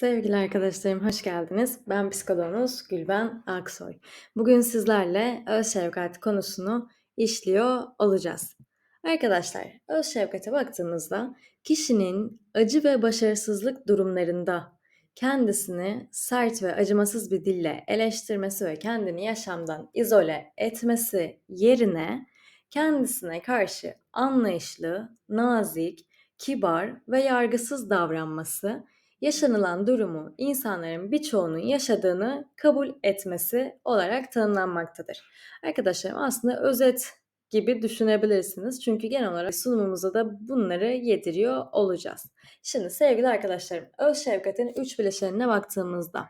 Sevgili arkadaşlarım hoş geldiniz. Ben psikoloğunuz Gülben Aksoy. Bugün sizlerle öz şefkat konusunu işliyor olacağız. Arkadaşlar, öz şefkate baktığımızda kişinin acı ve başarısızlık durumlarında kendisini sert ve acımasız bir dille eleştirmesi ve kendini yaşamdan izole etmesi yerine kendisine karşı anlayışlı, nazik, kibar ve yargısız davranması yaşanılan durumu insanların birçoğunun yaşadığını kabul etmesi olarak tanımlanmaktadır. Arkadaşlarım aslında özet gibi düşünebilirsiniz. Çünkü genel olarak sunumumuza da bunları yediriyor olacağız. Şimdi sevgili arkadaşlarım, öz şefkatin üç bileşenine baktığımızda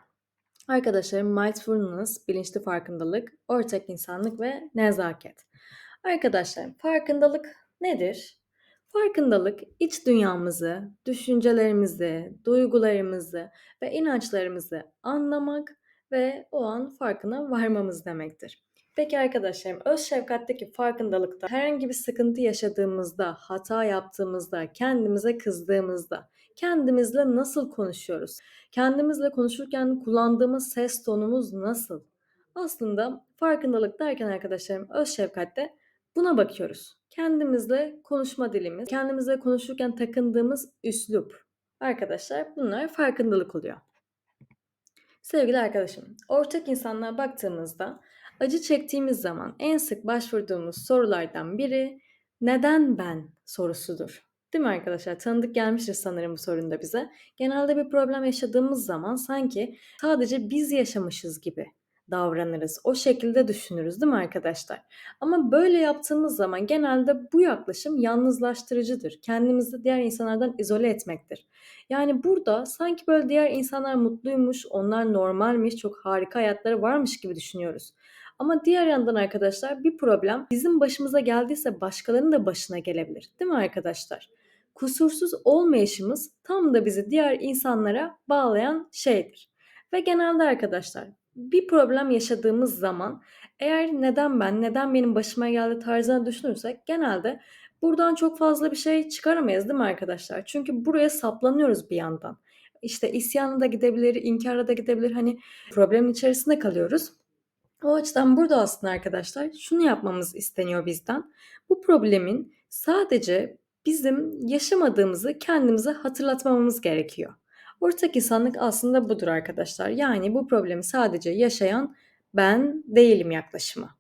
arkadaşlarım mindfulness, bilinçli farkındalık, ortak insanlık ve nezaket. Arkadaşlarım farkındalık nedir? Farkındalık iç dünyamızı, düşüncelerimizi, duygularımızı ve inançlarımızı anlamak ve o an farkına varmamız demektir. Peki arkadaşlarım, öz şefkatteki farkındalıkta herhangi bir sıkıntı yaşadığımızda, hata yaptığımızda, kendimize kızdığımızda, kendimizle nasıl konuşuyoruz? Kendimizle konuşurken kullandığımız ses tonumuz nasıl? Aslında farkındalık derken arkadaşlarım öz şefkatte buna bakıyoruz. Kendimizle konuşma dilimiz, kendimizle konuşurken takındığımız üslup. Arkadaşlar bunlar farkındalık oluyor. Sevgili arkadaşım, ortak insanlığa baktığımızda acı çektiğimiz zaman en sık başvurduğumuz sorulardan biri neden ben sorusudur. Değil mi arkadaşlar? Tanıdık gelmiştir sanırım bu sorun da bize. Genelde bir problem yaşadığımız zaman sanki sadece biz yaşamışız gibi davranırız. O şekilde düşünürüz değil mi arkadaşlar? Ama böyle yaptığımız zaman genelde bu yaklaşım yalnızlaştırıcıdır. Kendimizi diğer insanlardan izole etmektir. Yani burada sanki böyle diğer insanlar mutluymuş, onlar normalmiş, çok harika hayatları varmış gibi düşünüyoruz. Ama diğer yandan arkadaşlar bir problem bizim başımıza geldiyse başkalarının da başına gelebilir. Değil mi arkadaşlar? Kusursuz olmayışımız tam da bizi diğer insanlara bağlayan şeydir. Ve genelde arkadaşlar bir problem yaşadığımız zaman eğer neden ben, neden benim başıma geldi tarzına düşünürsek genelde buradan çok fazla bir şey çıkaramayız değil mi arkadaşlar? Çünkü buraya saplanıyoruz bir yandan. İşte isyana da gidebilir, inkara da gidebilir. Hani problemin içerisinde kalıyoruz. O açıdan burada aslında arkadaşlar şunu yapmamız isteniyor bizden. Bu problemin sadece bizim yaşamadığımızı kendimize hatırlatmamamız gerekiyor. Ortak insanlık aslında budur arkadaşlar. Yani bu problemi sadece yaşayan ben değilim yaklaşımı.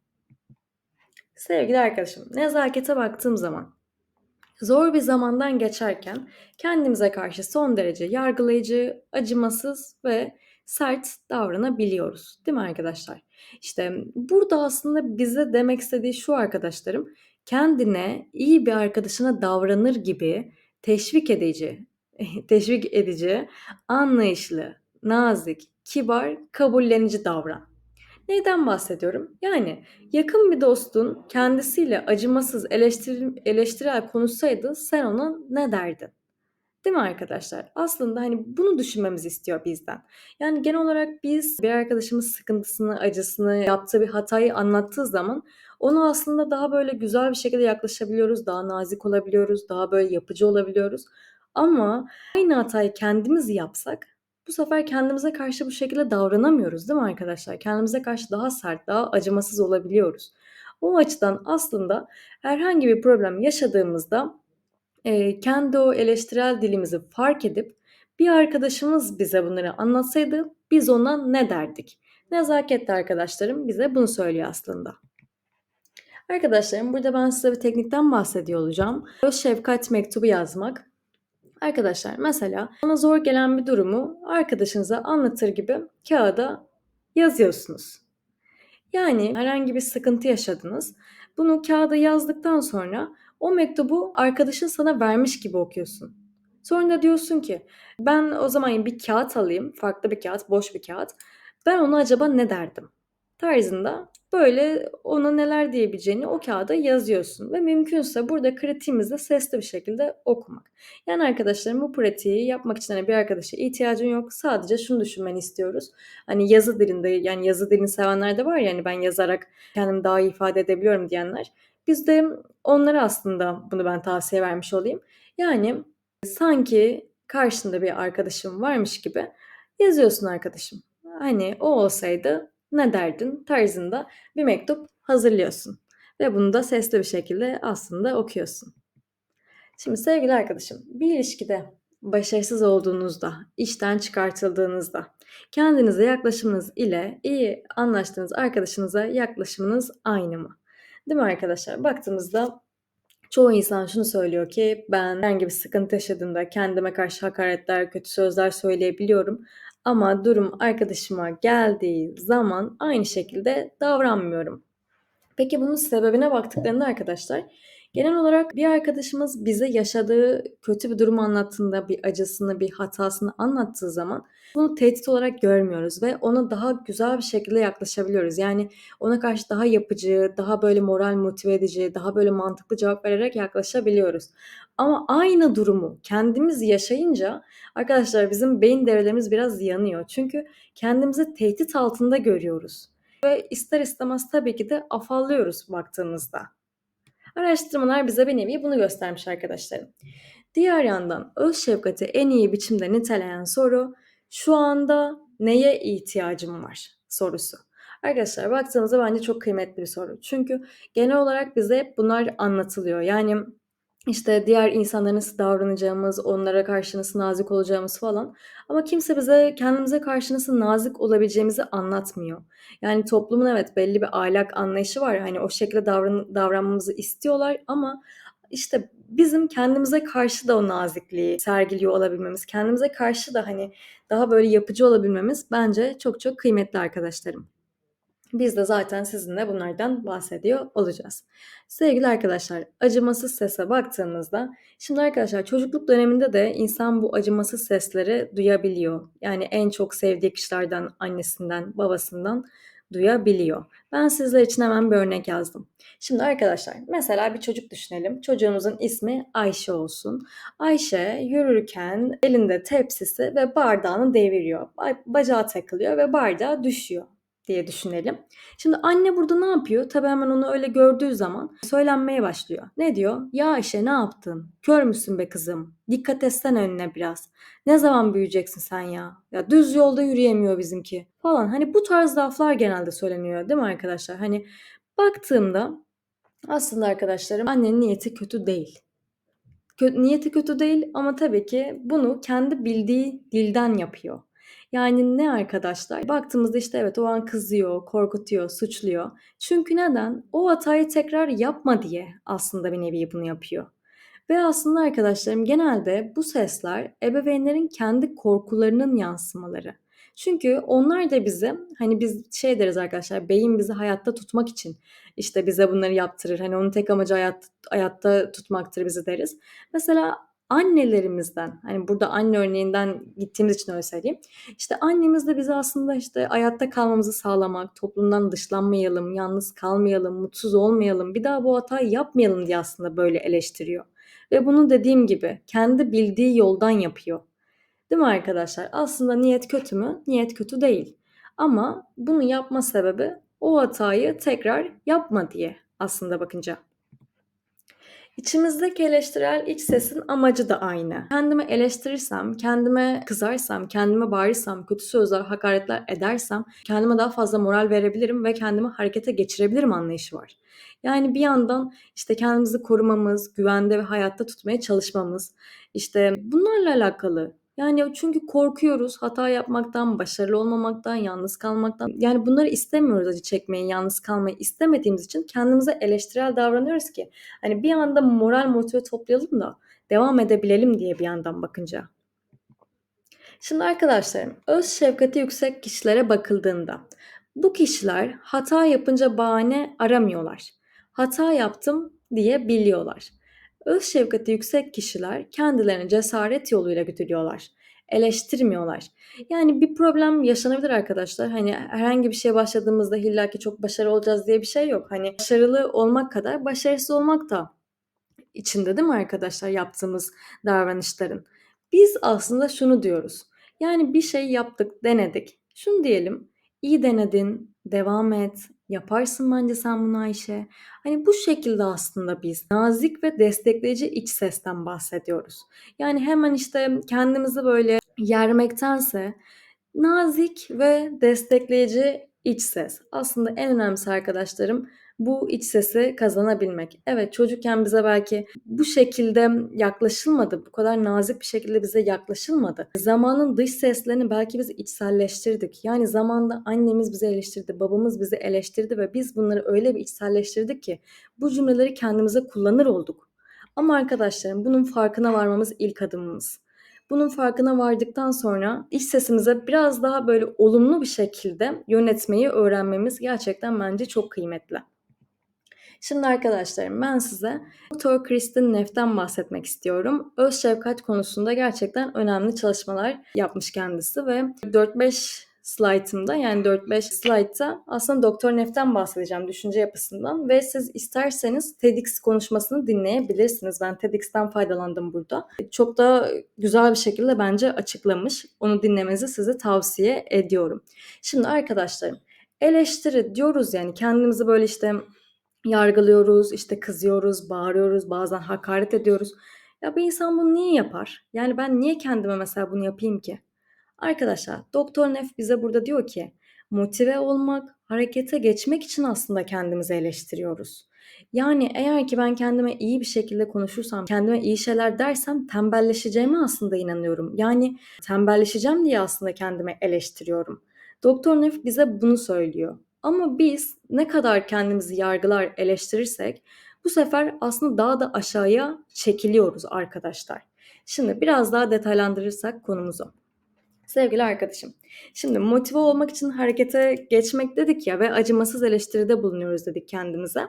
Sevgili arkadaşım, nezakete baktığım zaman zor bir zamandan geçerken kendimize karşı son derece yargılayıcı, acımasız ve sert davranabiliyoruz. Değil mi arkadaşlar? İşte burada aslında bize demek istediği şu arkadaşlarım, kendine iyi bir arkadaşına davranır gibi teşvik edici, teşvik edici, anlayışlı, nazik, kibar, kabullenici davran. Neyden bahsediyorum? Yani yakın bir dostun kendisiyle acımasız eleştir, eleştirel konuşsaydı sen ona ne derdin? Değil mi arkadaşlar? Aslında hani bunu düşünmemizi istiyor bizden. Yani genel olarak biz bir arkadaşımız sıkıntısını, acısını, yaptığı bir hatayı anlattığı zaman onu aslında daha böyle güzel bir şekilde yaklaşabiliyoruz, daha nazik olabiliyoruz, daha böyle yapıcı olabiliyoruz. Ama aynı hatayı kendimiz yapsak bu sefer kendimize karşı bu şekilde davranamıyoruz değil mi arkadaşlar? Kendimize karşı daha sert, daha acımasız olabiliyoruz. O açıdan aslında herhangi bir problem yaşadığımızda e, kendi o eleştirel dilimizi fark edip bir arkadaşımız bize bunları anlatsaydı biz ona ne derdik? Nezaketli arkadaşlarım bize bunu söylüyor aslında. Arkadaşlarım burada ben size bir teknikten bahsediyor olacağım. Öz şefkat mektubu yazmak Arkadaşlar mesela ona zor gelen bir durumu arkadaşınıza anlatır gibi kağıda yazıyorsunuz. Yani herhangi bir sıkıntı yaşadınız. Bunu kağıda yazdıktan sonra o mektubu arkadaşın sana vermiş gibi okuyorsun. Sonra da diyorsun ki ben o zaman bir kağıt alayım, farklı bir kağıt, boş bir kağıt. Ben ona acaba ne derdim? Tarzında Böyle ona neler diyebileceğini o kağıda yazıyorsun ve mümkünse burada kritiğimizde sesli bir şekilde okumak. Yani arkadaşlarım bu pratiği yapmak için hani bir arkadaşa ihtiyacın yok. Sadece şunu düşünmeni istiyoruz. Hani yazı dilinde yani yazı dilini sevenler de var ya hani ben yazarak kendimi daha iyi ifade edebiliyorum diyenler. Biz de onlara aslında bunu ben tavsiye vermiş olayım. Yani sanki karşında bir arkadaşım varmış gibi yazıyorsun arkadaşım. Hani o olsaydı ne derdin tarzında bir mektup hazırlıyorsun. Ve bunu da sesli bir şekilde aslında okuyorsun. Şimdi sevgili arkadaşım, bir ilişkide başarısız olduğunuzda, işten çıkartıldığınızda, kendinize yaklaşımınız ile iyi anlaştığınız arkadaşınıza yaklaşımınız aynı mı? Değil mi arkadaşlar? Baktığımızda çoğu insan şunu söylüyor ki ben herhangi bir sıkıntı yaşadığımda kendime karşı hakaretler, kötü sözler söyleyebiliyorum. Ama durum arkadaşıma geldiği zaman aynı şekilde davranmıyorum. Peki bunun sebebine baktıklarında arkadaşlar genel olarak bir arkadaşımız bize yaşadığı kötü bir durum anlattığında, bir acısını, bir hatasını anlattığı zaman bunu tehdit olarak görmüyoruz ve ona daha güzel bir şekilde yaklaşabiliyoruz. Yani ona karşı daha yapıcı, daha böyle moral motive edici, daha böyle mantıklı cevap vererek yaklaşabiliyoruz. Ama aynı durumu kendimiz yaşayınca arkadaşlar bizim beyin devrelerimiz biraz yanıyor. Çünkü kendimizi tehdit altında görüyoruz. Ve ister istemez tabii ki de afallıyoruz baktığımızda. Araştırmalar bize bir nevi bunu göstermiş arkadaşlarım. Diğer yandan öz şefkati en iyi biçimde niteleyen soru şu anda neye ihtiyacım var sorusu. Arkadaşlar baktığınızda bence çok kıymetli bir soru. Çünkü genel olarak bize hep bunlar anlatılıyor. Yani işte diğer insanlara nasıl davranacağımız, onlara karşı nasıl nazik olacağımız falan. Ama kimse bize kendimize karşı nasıl nazik olabileceğimizi anlatmıyor. Yani toplumun evet belli bir ahlak anlayışı var. Hani o şekilde davran davranmamızı istiyorlar ama işte bizim kendimize karşı da o nazikliği sergiliyor olabilmemiz, kendimize karşı da hani daha böyle yapıcı olabilmemiz bence çok çok kıymetli arkadaşlarım. Biz de zaten sizinle bunlardan bahsediyor olacağız. Sevgili arkadaşlar, acımasız sese baktığımızda, şimdi arkadaşlar çocukluk döneminde de insan bu acımasız sesleri duyabiliyor. Yani en çok sevdiği kişilerden, annesinden, babasından duyabiliyor. Ben sizler için hemen bir örnek yazdım. Şimdi arkadaşlar mesela bir çocuk düşünelim. Çocuğumuzun ismi Ayşe olsun. Ayşe yürürken elinde tepsisi ve bardağını deviriyor. Bacağı takılıyor ve bardağı düşüyor diye düşünelim. Şimdi anne burada ne yapıyor? Tabii hemen onu öyle gördüğü zaman söylenmeye başlıyor. Ne diyor? Ya Ayşe ne yaptın? Kör müsün be kızım? Dikkat etsen önüne biraz. Ne zaman büyüyeceksin sen ya? Ya düz yolda yürüyemiyor bizimki falan. Hani bu tarz laflar genelde söyleniyor değil mi arkadaşlar? Hani baktığımda aslında arkadaşlarım annenin niyeti kötü değil. Niyeti kötü değil ama tabii ki bunu kendi bildiği dilden yapıyor. Yani ne arkadaşlar? Baktığımızda işte evet o an kızıyor, korkutuyor, suçluyor. Çünkü neden? O hatayı tekrar yapma diye aslında bir nevi bunu yapıyor. Ve aslında arkadaşlarım genelde bu sesler ebeveynlerin kendi korkularının yansımaları. Çünkü onlar da bize hani biz şey deriz arkadaşlar beyin bizi hayatta tutmak için işte bize bunları yaptırır. Hani onun tek amacı hayat, hayatta tutmaktır bizi deriz. Mesela annelerimizden hani burada anne örneğinden gittiğimiz için öyle söyleyeyim. İşte annemiz de bize aslında işte hayatta kalmamızı sağlamak, toplumdan dışlanmayalım, yalnız kalmayalım, mutsuz olmayalım, bir daha bu hatayı yapmayalım diye aslında böyle eleştiriyor. Ve bunu dediğim gibi kendi bildiği yoldan yapıyor. Değil mi arkadaşlar? Aslında niyet kötü mü? Niyet kötü değil. Ama bunu yapma sebebi o hatayı tekrar yapma diye aslında bakınca. İçimizdeki eleştirel iç sesin amacı da aynı. Kendimi eleştirirsem, kendime kızarsam, kendime bağırırsam, kötü sözler, hakaretler edersem kendime daha fazla moral verebilirim ve kendimi harekete geçirebilirim anlayışı var. Yani bir yandan işte kendimizi korumamız, güvende ve hayatta tutmaya çalışmamız, işte bunlarla alakalı yani çünkü korkuyoruz hata yapmaktan, başarılı olmamaktan, yalnız kalmaktan. Yani bunları istemiyoruz acı çekmeyi, yalnız kalmayı istemediğimiz için kendimize eleştirel davranıyoruz ki hani bir anda moral motive toplayalım da devam edebilelim diye bir yandan bakınca. Şimdi arkadaşlarım, öz şefkati yüksek kişilere bakıldığında bu kişiler hata yapınca bahane aramıyorlar. Hata yaptım diye biliyorlar. Öz şefkati yüksek kişiler kendilerini cesaret yoluyla güdülüyorlar. Eleştirmiyorlar. Yani bir problem yaşanabilir arkadaşlar. Hani herhangi bir şeye başladığımızda illaki çok başarılı olacağız diye bir şey yok. Hani başarılı olmak kadar başarısız olmak da içinde değil mi arkadaşlar yaptığımız davranışların? Biz aslında şunu diyoruz. Yani bir şey yaptık, denedik. Şunu diyelim. İyi denedin, devam et, yaparsın bence sen bunu Ayşe. Hani bu şekilde aslında biz nazik ve destekleyici iç sesten bahsediyoruz. Yani hemen işte kendimizi böyle yermektense Nazik ve destekleyici iç ses. Aslında en önemlisi arkadaşlarım bu iç sesi kazanabilmek. Evet çocukken bize belki bu şekilde yaklaşılmadı. Bu kadar nazik bir şekilde bize yaklaşılmadı. Zamanın dış seslerini belki biz içselleştirdik. Yani zamanda annemiz bizi eleştirdi, babamız bizi eleştirdi ve biz bunları öyle bir içselleştirdik ki bu cümleleri kendimize kullanır olduk. Ama arkadaşlarım bunun farkına varmamız ilk adımımız. Bunun farkına vardıktan sonra iç sesimize biraz daha böyle olumlu bir şekilde yönetmeyi öğrenmemiz gerçekten bence çok kıymetli. Şimdi arkadaşlarım ben size Dr. Kristin Neff'ten bahsetmek istiyorum. Öz şefkat konusunda gerçekten önemli çalışmalar yapmış kendisi ve 4-5 slaytımda yani 4-5 slaytta aslında Doktor Nef'ten bahsedeceğim düşünce yapısından ve siz isterseniz TEDx konuşmasını dinleyebilirsiniz. Ben TEDx'ten faydalandım burada. Çok da güzel bir şekilde bence açıklamış. Onu dinlemenizi size tavsiye ediyorum. Şimdi arkadaşlarım eleştiri diyoruz yani kendimizi böyle işte yargılıyoruz, işte kızıyoruz, bağırıyoruz, bazen hakaret ediyoruz. Ya bir insan bunu niye yapar? Yani ben niye kendime mesela bunu yapayım ki? Arkadaşlar Doktor Nef bize burada diyor ki motive olmak, harekete geçmek için aslında kendimizi eleştiriyoruz. Yani eğer ki ben kendime iyi bir şekilde konuşursam, kendime iyi şeyler dersem tembelleşeceğime aslında inanıyorum. Yani tembelleşeceğim diye aslında kendime eleştiriyorum. Doktor Nef bize bunu söylüyor. Ama biz ne kadar kendimizi yargılar, eleştirirsek bu sefer aslında daha da aşağıya çekiliyoruz arkadaşlar. Şimdi biraz daha detaylandırırsak konumuzu. Sevgili arkadaşım, şimdi motive olmak için harekete geçmek dedik ya ve acımasız eleştiride bulunuyoruz dedik kendimize.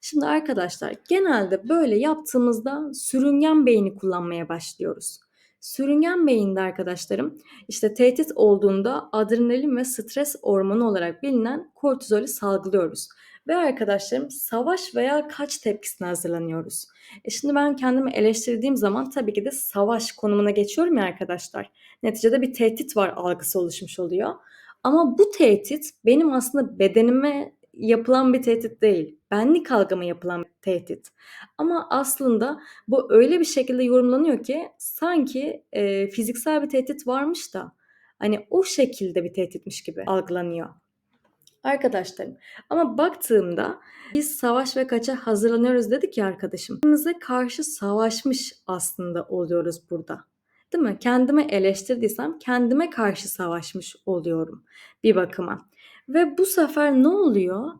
Şimdi arkadaşlar genelde böyle yaptığımızda sürüngen beyni kullanmaya başlıyoruz. Sürüngen beyinde arkadaşlarım işte tehdit olduğunda adrenalin ve stres hormonu olarak bilinen kortizolü salgılıyoruz. Ve arkadaşlarım savaş veya kaç tepkisine hazırlanıyoruz. E şimdi ben kendimi eleştirdiğim zaman tabii ki de savaş konumuna geçiyorum ya arkadaşlar. Neticede bir tehdit var algısı oluşmuş oluyor. Ama bu tehdit benim aslında bedenime yapılan bir tehdit değil. Benlik algıma yapılan tehdit. Ama aslında bu öyle bir şekilde yorumlanıyor ki sanki e, fiziksel bir tehdit varmış da hani o şekilde bir tehditmiş gibi algılanıyor. Arkadaşlarım ama baktığımda biz savaş ve kaça hazırlanıyoruz dedik ya arkadaşım. Bize karşı savaşmış aslında oluyoruz burada. Değil mi? Kendime eleştirdiysem kendime karşı savaşmış oluyorum bir bakıma. Ve bu sefer ne oluyor?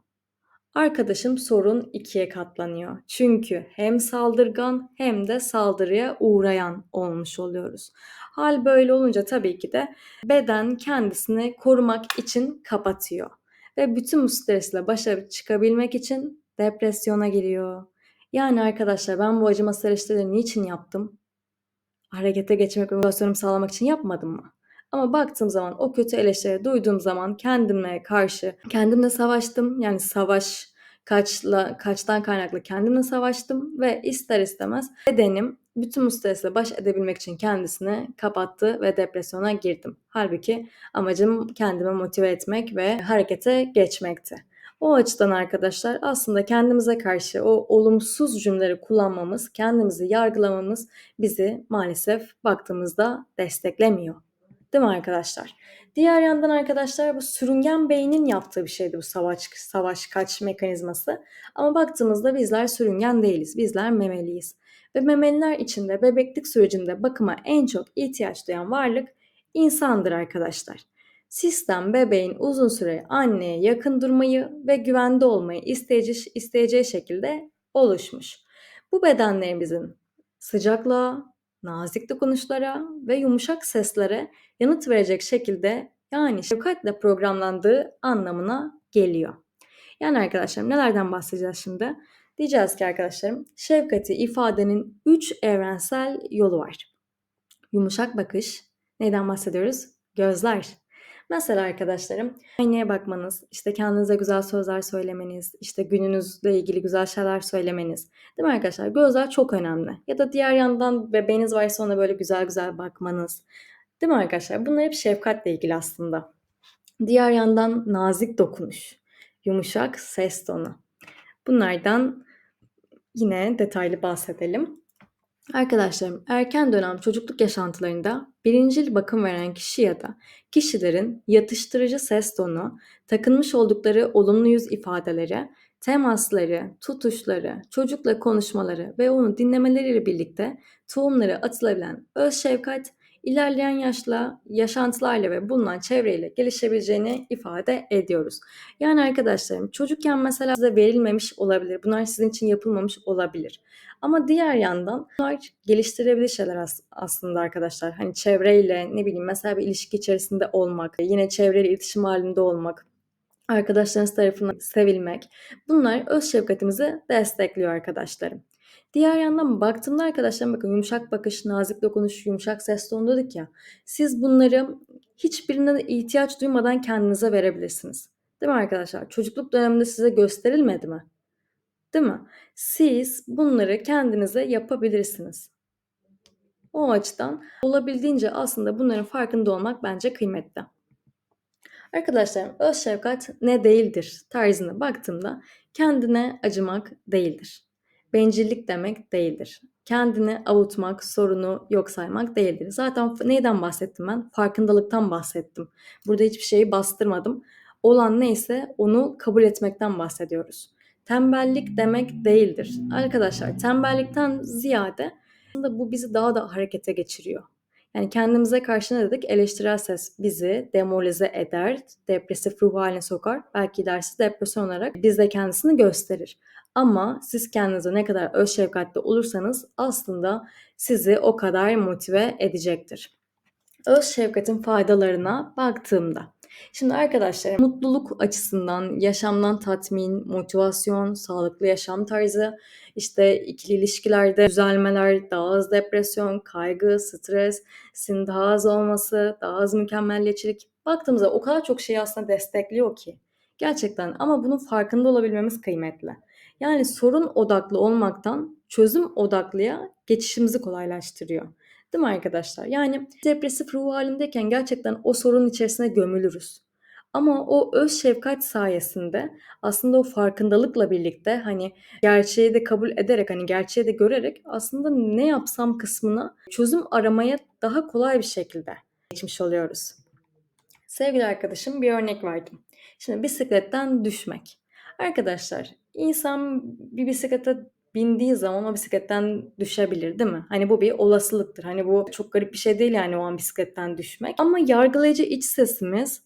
Arkadaşım sorun ikiye katlanıyor. Çünkü hem saldırgan hem de saldırıya uğrayan olmuş oluyoruz. Hal böyle olunca tabii ki de beden kendisini korumak için kapatıyor. Ve bütün bu stresle başa çıkabilmek için depresyona giriyor. Yani arkadaşlar ben bu acımasız eleştirileri niçin yaptım? Harekete geçmek motivasyonumu sağlamak için yapmadım mı? Ama baktığım zaman o kötü eleştiri duyduğum zaman kendime karşı kendimle savaştım. Yani savaş kaçla kaçtan kaynaklı kendimle savaştım ve ister istemez bedenim bütün bu stresle baş edebilmek için kendisini kapattı ve depresyona girdim. Halbuki amacım kendimi motive etmek ve harekete geçmekti. O açıdan arkadaşlar aslında kendimize karşı o olumsuz cümleleri kullanmamız, kendimizi yargılamamız bizi maalesef baktığımızda desteklemiyor. Değil mi arkadaşlar? Diğer yandan arkadaşlar bu sürüngen beynin yaptığı bir şeydi bu savaş savaş kaç mekanizması. Ama baktığımızda bizler sürüngen değiliz. Bizler memeliyiz. Ve memeliler içinde bebeklik sürecinde bakıma en çok ihtiyaç duyan varlık insandır arkadaşlar. Sistem bebeğin uzun süre anneye yakın durmayı ve güvende olmayı isteyeceği, isteyeceği şekilde oluşmuş. Bu bedenlerimizin sıcaklığa, nazik dokunuşlara ve yumuşak seslere yanıt verecek şekilde yani şefkatle programlandığı anlamına geliyor. Yani arkadaşlarım nelerden bahsedeceğiz şimdi? Diyeceğiz ki arkadaşlarım şefkati ifadenin 3 evrensel yolu var. Yumuşak bakış. Neyden bahsediyoruz? Gözler. Mesela arkadaşlarım aynaya bakmanız, işte kendinize güzel sözler söylemeniz, işte gününüzle ilgili güzel şeyler söylemeniz. Değil mi arkadaşlar? Gözler çok önemli. Ya da diğer yandan bebeğiniz varsa ona böyle güzel güzel bakmanız. Değil mi arkadaşlar? Bunlar hep şefkatle ilgili aslında. Diğer yandan nazik dokunuş, yumuşak ses tonu. Bunlardan yine detaylı bahsedelim. Arkadaşlarım, erken dönem çocukluk yaşantılarında birincil bakım veren kişi ya da kişilerin yatıştırıcı ses tonu, takınmış oldukları olumlu yüz ifadeleri, temasları, tutuşları, çocukla konuşmaları ve onu dinlemeleriyle birlikte tohumları atılabilen öz şefkat, ilerleyen yaşla, yaşantılarla ve bulunan çevreyle gelişebileceğini ifade ediyoruz. Yani arkadaşlarım çocukken mesela size verilmemiş olabilir. Bunlar sizin için yapılmamış olabilir. Ama diğer yandan bunlar geliştirebilir şeyler as- aslında arkadaşlar. Hani çevreyle ne bileyim mesela bir ilişki içerisinde olmak, yine çevreyle iletişim halinde olmak, arkadaşlarınız tarafından sevilmek. Bunlar öz şefkatimizi destekliyor arkadaşlarım. Diğer yandan baktığımda arkadaşlarım bakın yumuşak bakış, nazik dokunuş, yumuşak ses tonu dedik ya. Siz bunları hiçbirine de ihtiyaç duymadan kendinize verebilirsiniz. Değil mi arkadaşlar? Çocukluk döneminde size gösterilmedi mi? Değil mi? Siz bunları kendinize yapabilirsiniz. O açıdan olabildiğince aslında bunların farkında olmak bence kıymetli. Arkadaşlarım öz şefkat ne değildir tarzına baktığımda kendine acımak değildir. Bencillik demek değildir. Kendini avutmak, sorunu yok saymak değildir. Zaten neyden bahsettim ben? Farkındalıktan bahsettim. Burada hiçbir şeyi bastırmadım. Olan neyse onu kabul etmekten bahsediyoruz. Tembellik demek değildir. Arkadaşlar tembellikten ziyade aslında bu bizi daha da harekete geçiriyor. Yani kendimize karşı ne dedik? Eleştirel ses bizi demoralize eder, depresif ruh haline sokar. Belki ilerisi depresyon olarak bizde kendisini gösterir. Ama siz kendinize ne kadar öz şefkatli olursanız aslında sizi o kadar motive edecektir. Öz şefkatin faydalarına baktığımda Şimdi arkadaşlar mutluluk açısından yaşamdan tatmin, motivasyon, sağlıklı yaşam tarzı, işte ikili ilişkilerde düzelmeler, daha az depresyon, kaygı, stres, sin daha az olması, daha az mükemmelliyetçilik baktığımızda o kadar çok şeyi aslında destekliyor ki. Gerçekten ama bunun farkında olabilmemiz kıymetli. Yani sorun odaklı olmaktan çözüm odaklıya geçişimizi kolaylaştırıyor. Değil mi arkadaşlar? Yani depresif ruh halindeyken gerçekten o sorunun içerisine gömülürüz. Ama o öz şefkat sayesinde aslında o farkındalıkla birlikte hani gerçeği de kabul ederek hani gerçeği de görerek aslında ne yapsam kısmına çözüm aramaya daha kolay bir şekilde geçmiş oluyoruz. Sevgili arkadaşım bir örnek verdim. Şimdi bisikletten düşmek. Arkadaşlar insan bir bisiklete bindiği zaman o bisikletten düşebilir değil mi? Hani bu bir olasılıktır. Hani bu çok garip bir şey değil yani o an bisikletten düşmek. Ama yargılayıcı iç sesimiz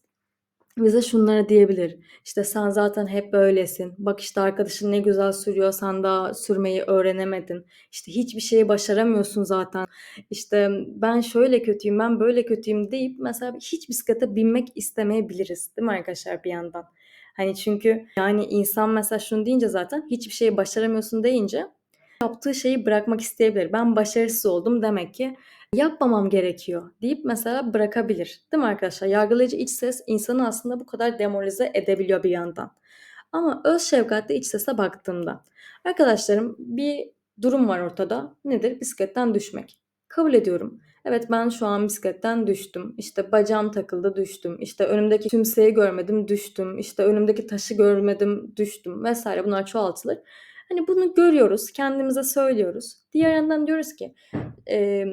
bize şunları diyebilir. İşte sen zaten hep böylesin. Bak işte arkadaşın ne güzel sürüyor, sen daha sürmeyi öğrenemedin. İşte hiçbir şeyi başaramıyorsun zaten. İşte ben şöyle kötüyüm, ben böyle kötüyüm deyip mesela hiç bisiklete binmek istemeyebiliriz. Değil mi arkadaşlar bir yandan? Hani çünkü yani insan mesela şunu deyince zaten hiçbir şeyi başaramıyorsun deyince yaptığı şeyi bırakmak isteyebilir. Ben başarısız oldum demek ki yapmamam gerekiyor deyip mesela bırakabilir. Değil mi arkadaşlar? Yargılayıcı iç ses insanı aslında bu kadar demoralize edebiliyor bir yandan. Ama öz şefkatli iç sese baktığımda arkadaşlarım bir durum var ortada. Nedir? Bisikletten düşmek. Kabul ediyorum. Evet ben şu an bisikletten düştüm. İşte bacağım takıldı düştüm. İşte önümdeki tümseyi görmedim düştüm. İşte önümdeki taşı görmedim düştüm vesaire bunlar çoğaltılır. Hani bunu görüyoruz, kendimize söylüyoruz. Diğer yandan diyoruz ki e,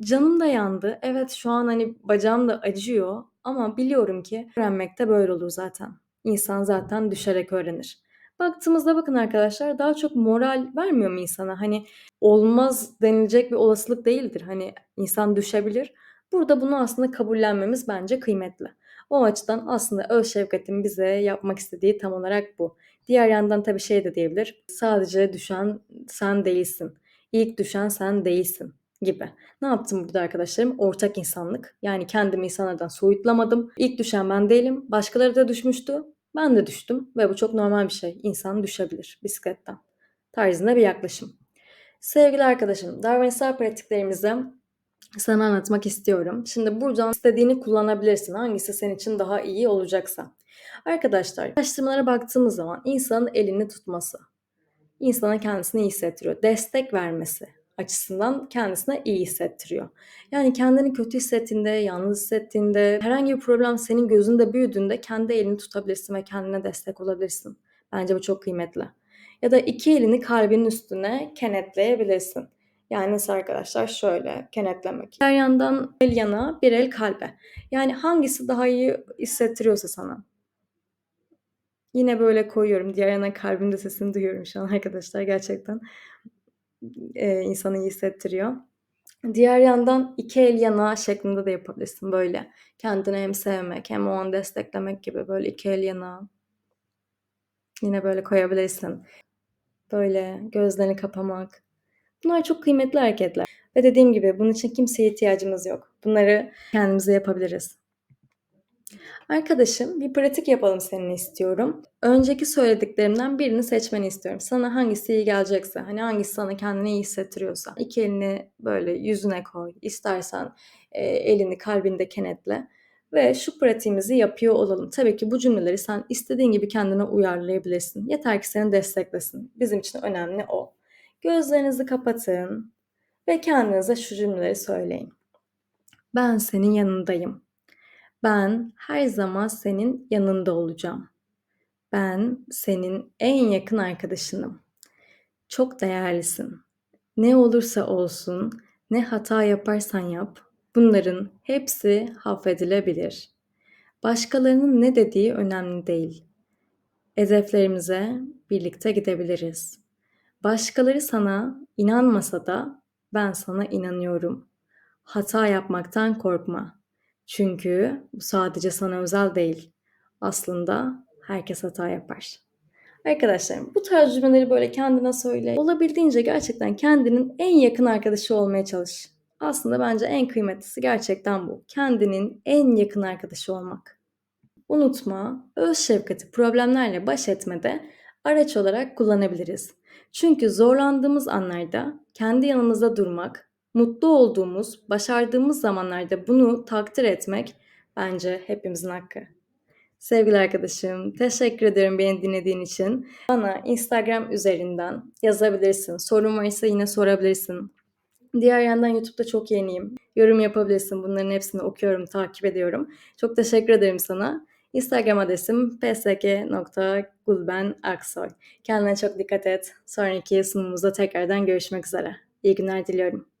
canım da yandı. Evet şu an hani bacağım da acıyor ama biliyorum ki öğrenmekte böyle olur zaten. İnsan zaten düşerek öğrenir. Baktığımızda bakın arkadaşlar daha çok moral vermiyor mu insana? Hani olmaz denilecek bir olasılık değildir. Hani insan düşebilir. Burada bunu aslında kabullenmemiz bence kıymetli. O açıdan aslında öz şefkatin bize yapmak istediği tam olarak bu. Diğer yandan tabii şey de diyebilir. Sadece düşen sen değilsin. İlk düşen sen değilsin gibi. Ne yaptım burada arkadaşlarım? Ortak insanlık. Yani kendimi insanlardan soyutlamadım. İlk düşen ben değilim. Başkaları da düşmüştü. Ben de düştüm ve bu çok normal bir şey. İnsan düşebilir bisikletten. Tarzında bir yaklaşım. Sevgili arkadaşım, davranışsal pratiklerimizi sana anlatmak istiyorum. Şimdi buradan istediğini kullanabilirsin. Hangisi senin için daha iyi olacaksa. Arkadaşlar, araştırmalara baktığımız zaman insanın elini tutması, insana kendisini iyi hissettiriyor. Destek vermesi açısından kendisine iyi hissettiriyor. Yani kendini kötü hissettiğinde, yalnız hissettiğinde, herhangi bir problem senin gözünde büyüdüğünde kendi elini tutabilirsin ve kendine destek olabilirsin. Bence bu çok kıymetli. Ya da iki elini kalbinin üstüne kenetleyebilirsin. Yani nasıl arkadaşlar? Şöyle kenetlemek. Diğer yandan el yana, bir el kalbe. Yani hangisi daha iyi hissettiriyorsa sana. Yine böyle koyuyorum. Diğer yana kalbimde sesini duyuyorum şu an arkadaşlar. Gerçekten e, insanı iyi hissettiriyor. Diğer yandan iki el yana şeklinde de yapabilirsin böyle. Kendini hem sevmek hem o an desteklemek gibi böyle iki el yana. Yine böyle koyabilirsin. Böyle gözlerini kapamak. Bunlar çok kıymetli hareketler. Ve dediğim gibi bunun için kimseye ihtiyacımız yok. Bunları kendimize yapabiliriz. Arkadaşım bir pratik yapalım seninle istiyorum. Önceki söylediklerimden birini seçmeni istiyorum. Sana hangisi iyi gelecekse, hani hangisi sana kendini iyi hissettiriyorsa. İki elini böyle yüzüne koy. İstersen e, elini kalbinde kenetle. Ve şu pratiğimizi yapıyor olalım. Tabii ki bu cümleleri sen istediğin gibi kendine uyarlayabilirsin. Yeter ki seni desteklesin. Bizim için önemli o. Gözlerinizi kapatın ve kendinize şu cümleleri söyleyin. Ben senin yanındayım. Ben her zaman senin yanında olacağım. Ben senin en yakın arkadaşınım. Çok değerlisin. Ne olursa olsun, ne hata yaparsan yap, bunların hepsi affedilebilir. Başkalarının ne dediği önemli değil. Hedeflerimize birlikte gidebiliriz. Başkaları sana inanmasa da ben sana inanıyorum. Hata yapmaktan korkma. Çünkü bu sadece sana özel değil. Aslında herkes hata yapar. Arkadaşlarım bu tarz cümleleri böyle kendine söyle. Olabildiğince gerçekten kendinin en yakın arkadaşı olmaya çalış. Aslında bence en kıymetlisi gerçekten bu. Kendinin en yakın arkadaşı olmak. Unutma, öz şefkati problemlerle baş etmede araç olarak kullanabiliriz. Çünkü zorlandığımız anlarda kendi yanımızda durmak, mutlu olduğumuz, başardığımız zamanlarda bunu takdir etmek bence hepimizin hakkı. Sevgili arkadaşım, teşekkür ederim beni dinlediğin için. Bana Instagram üzerinden yazabilirsin. Sorun varsa yine sorabilirsin. Diğer yandan YouTube'da çok yeniyim. Yorum yapabilirsin. Bunların hepsini okuyorum, takip ediyorum. Çok teşekkür ederim sana. Instagram adresim psk.gulbenaksoy. Kendine çok dikkat et. Sonraki sunumumuzda tekrardan görüşmek üzere. İyi günler diliyorum.